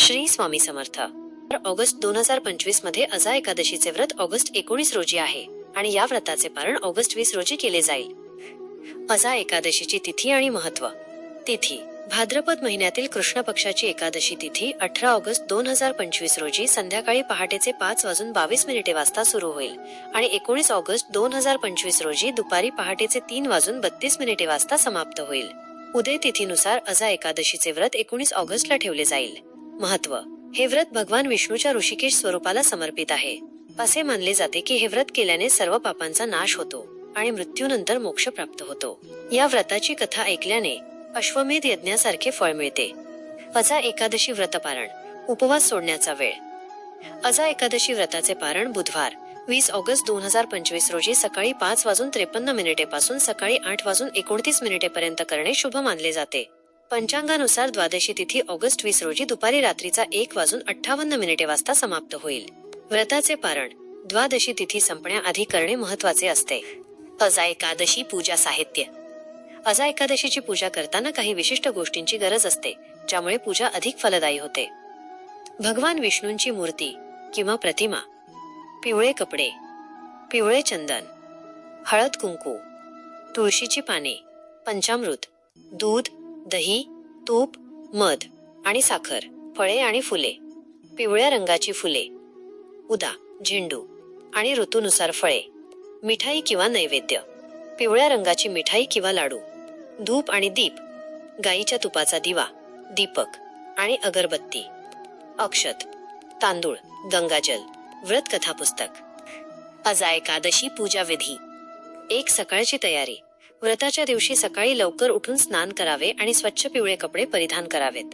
श्री स्वामी समर्थ. तर ऑगस्ट दोन हजार पंचवीसमध्ये अजा एकादशीचे व्रत ऑगस्ट एकोणीस रोजी आहे आणि या व्रताचे पारण ऑगस्ट वीस रोजी केले जाईल. अजा एकादशीची तिथी आणि महत्त्व. तिथी. भाद्रपद महिन्यातील कृष्ण पक्षाची एकादशी तिथी अठरा ऑगस्ट दोन हजार पंचवीस रोजी संध्याकाळी पहाटेचे पाच वाजून बावीस मिनिटे वाजता सुरू होईल आणि एकोणीस ऑगस्ट दोन हजार पंचवीस रोजी दुपारी पहाटेचे तीन वाजून बत्तीस मिनिटे वाजता समाप्त होईल. उदय तिथीनुसार अजा एकादशीचे व्रत एकोणीस ऑगस्टला ठेवले जाईल. महत्त्व. हे व्रत भगवान विष्णूच्या ऋषिकेश स्वरूपाला समर्पित आहे. असे मानले जाते की हे व्रत केल्याने सर्व पापांचा नाश होतो आणि मृत्यूनंतर मोक्ष प्राप्त होतो. या व्रताची कथा ऐकल्याने अश्वमेध यज्ञासारखे फळ मिळते. अजा एकादशी व्रतपारण उपवास सोडण्याचा वेळ. अजा एकादशी व्रताचे पारण बुधवार वीस ऑगस्ट दोन हजार पंचवीस रोजी सकाळी पाच वाजून त्रेपन्न मिनिटे पासून सकाळी आठ वाजून एकोणतीस मिनिटे पर्यंत करणे शुभ मानले जाते. पंचांगानुसार द्वादशी तिथी ऑगस्ट वीस रोजी दुपारी रात्रीचा एक वाजून अठ्ठावन्न मिनिटे वाजता समाप्त होईल. व्रताचे पारण. द्वादशी तिथी संपण्याआधी करणे महत्त्वाचे असते. अजा एकादशी पूजा साहित्य. अजा एकादशीची पूजा करताना काही विशिष्ट गोष्टींची गरज असते ज्यामुळे पूजा अधिक फलदायी होते. भगवान विष्णूंची मूर्ती किंवा प्रतिमा. पिवळे कपडे. पिवळे चंदन. हळद कुंकू. तुळशीची पाने. पंचामृत. दूध. दही तूप मध आणि साखर फळे आणि फुले पिवळ्या रंगाची फुले उदा झेंडू आणि ऋतूनुसार फळे मिठाई किंवा नैवेद्य पिवळ्या रंगाची मिठाई किंवा लाडू धूप आणि दीप गाईच्या तुपाचा दिवा दीपक आणि अगरबत्ती अक्षत तांदूळ गंगाजल व्रत कथा पुस्तक. अजा एकादशी पूजा विधी एक सकाळची तयारी. व्रताच्या दिवशी सकाळी लवकर उठून स्नान करावे आणि स्वच्छ पिवळे कपडे परिधान करावेत.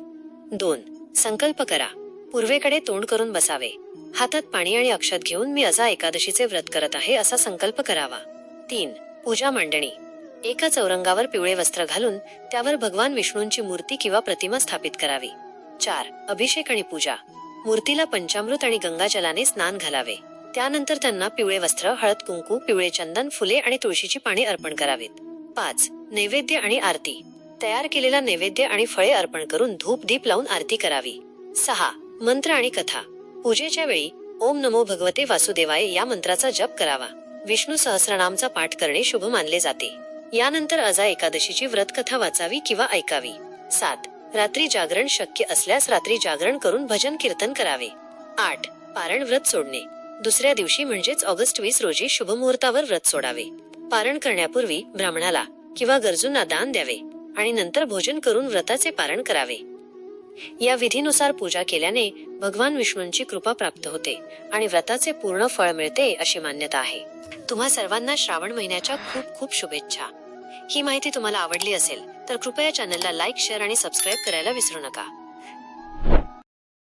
दोन संकल्प करा. पूर्वेकडे तोंड करून बसावे. हातात पाणी आणि अक्षत घेऊन मी अजा एकादशीचे व्रत करत आहे असा संकल्प करावा. तीन पूजा मांडणी. एका चौरंगावर पिवळे वस्त्र घालून त्यावर भगवान विष्णूंची मूर्ती किंवा प्रतिमा स्थापित करावी. चार अभिषेक आणि पूजा. मूर्तीला पंचामृत आणि गंगाजलाने स्नान घालावे. त्यानंतर त्यांना पिवळे वस्त्र हळद कुंकू पिवळे चंदन फुले आणि तुळशीची पाने अर्पण करावीत. पाच नैवेद्य आणि आरती. तयार केलेला नैवेद्य आणि फळे अर्पण करून धूप दीप लावून आरती करावी. सहा मंत्र आणि कथा. पूजेच्या वेळी ओम नमो भगवते वासुदेवाय या मंत्राचा जप करावा. विष्णू सहस्रनामचा पाठ करणे शुभ मानले जाते. यानंतर अजा एकादशीची व्रतकथा वाचावी किंवा ऐकावी. सात रात्री जागरण शक्य असल्यास रात्री जागरण करून भजन कीर्तन करावे. आठ पारण व्रत सोडणे. दुसऱ्या दिवशी म्हणजेच ऑगस्ट वीस रोजी शुभ मुहूर्तावर व्रत सोडावे. पारण करण्यापूर्वी ब्राह्मणाला किंवा गरजूंना दान द्यावे आणि नंतर भोजन करून व्रताचे पारण करावे. या विधीनुसार पूजा केल्याने भगवान विष्णूंची कृपा प्राप्त होते आणि व्रताचे पूर्ण फळ मिळते अशी मान्यता आहे. तुम्हा सर्वांना श्रावण महिन्याच्या खूप खूप शुभेच्छा. ही माहिती तुम्हाला आवडली असेल तर कृपया चॅनलला लाईक शेअर आणि सबस्क्राईब करायला विसरू नका.